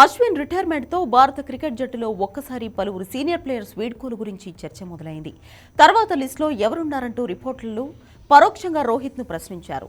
అశ్విన్ రిటైర్మెంట్తో భారత క్రికెట్ జట్టులో ఒక్కసారి పలువురు సీనియర్ ప్లేయర్స్ వీడ్కోలు గురించి చర్చ మొదలైంది. తర్వాత లిస్టులో ఎవరున్నారంటూ రిపోర్టర్లు పరోక్షంగా రోహిత్ను ప్రశ్నించారు.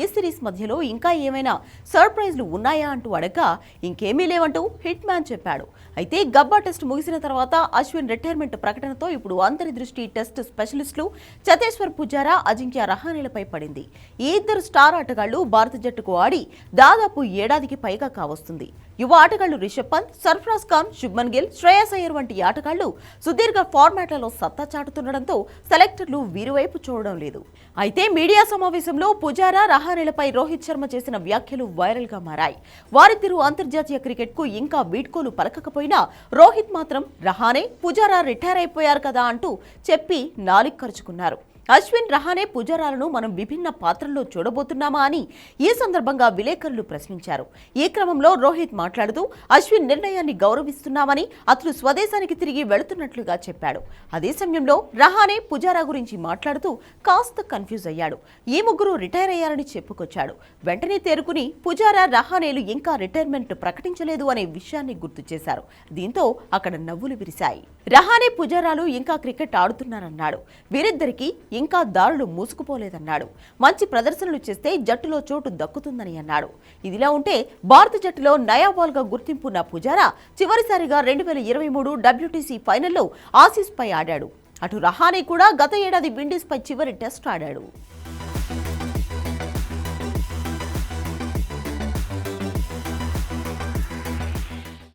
ఏ సిరీస్ మధ్యలో ఇంకా ఏమైనా సర్ప్రైజ్లు ఉన్నాయా అంటూ అడగగా ఇంకేమీ లేవంటూ హిట్ మ్యాన్ చెప్పాడు. అయితే గబ్బా టెస్ట్ ముగిసిన తర్వాత అశ్విన్ రిటైర్మెంట్ ప్రకటనతో ఇప్పుడు అందరి దృష్టి టెస్ట్ స్పెషలిస్టులు చతేశ్వర్ పుజారా అజింక్య రహానేలపై పడింది. ఈ ఇద్దరు స్టార్ ఆటగాళ్ళు భారత జట్టుకు ఆడి దాదాపు ఏడాదికి పైగా కావస్తుంది. యువ ఆటగాళ్ళు రిషబ్ పంత్ సర్ఫరాజ్ ఖాన్ శుభ్మన్ గిల్ శ్రేయస్ అయ్యర్ వంటి ఆటగాళ్ళు సుదీర్ఘ ఫార్మాట్లలో సత్తా చాటుతుండడంతో సెలెక్టర్లు వీరివైపు చూడడం లేదు. అయితే మీడియా సమావేశంలో పుజారా రహానేలపై రోహిత్ శర్మ చేసిన వ్యాఖ్యలు వైరల్గా మారాయి వారిద్దరూ అంతర్జాతీయ క్రికెట్కు ఇంకా వీడ్కోలు పలకకపోయినా రోహిత్ మాత్రం రహానే పుజారా రిటైర్ అయిపోయారు కదా అంటూ చెప్పి నాలిక్ ఖర్చుకున్నారు అశ్విన్ రహానే పుజారాలను మనం విభిన్న పాత్రల్లో చూడబోతున్నామా అని ఈ సందర్భంగా విలేకరులు ప్రశ్నించారు. ఈ క్రమంలో రోహిత్ మాట్లాడుతూ అశ్విన్ నిర్ణయాన్ని గౌరవిస్తున్నామని అతను స్వదేశానికి తిరిగి వెళుతున్నట్లుగా చెప్పాడు. అదే సమయంలో రహానే పుజారా గురించి మాట్లాడుతూ కాస్త కన్ఫ్యూజ్ అయ్యాడు. ఈ ముగ్గురు రిటైర్ అయ్యారని చెప్పుకొచ్చాడు. వెంటనే తేరుకుని పుజారా రహానేలు ఇంకా రిటైర్మెంట్ ప్రకటించలేదు అనే విషయాన్ని గుర్తు చేశారు. దీంతో అక్కడ నవ్వులు విరిశాయి. రహానే పుజారాలు ఇంకా క్రికెట్ ఆడుతున్నారన్నాడు. వీరిద్దరికీ ఇంకా దారులు మూసుకుపోలేదన్నాడు. మంచి ప్రదర్శనలు చేస్తే జట్టులో చోటు దక్కుతుందని అన్నాడు. ఇదిలా ఉంటే భారత జట్టులో నయాబాల్గా గుర్తింపు ఉన్న పుజారా చివరిసారిగా రెండు వేల ఇరవై మూడు డబ్ల్యూటీసీ ఫైనల్లో ఆసీస్పై ఆడాడు. అటు రహానే కూడా గత ఏడాది విండీస్పై చివరి టెస్ట్ ఆడాడు.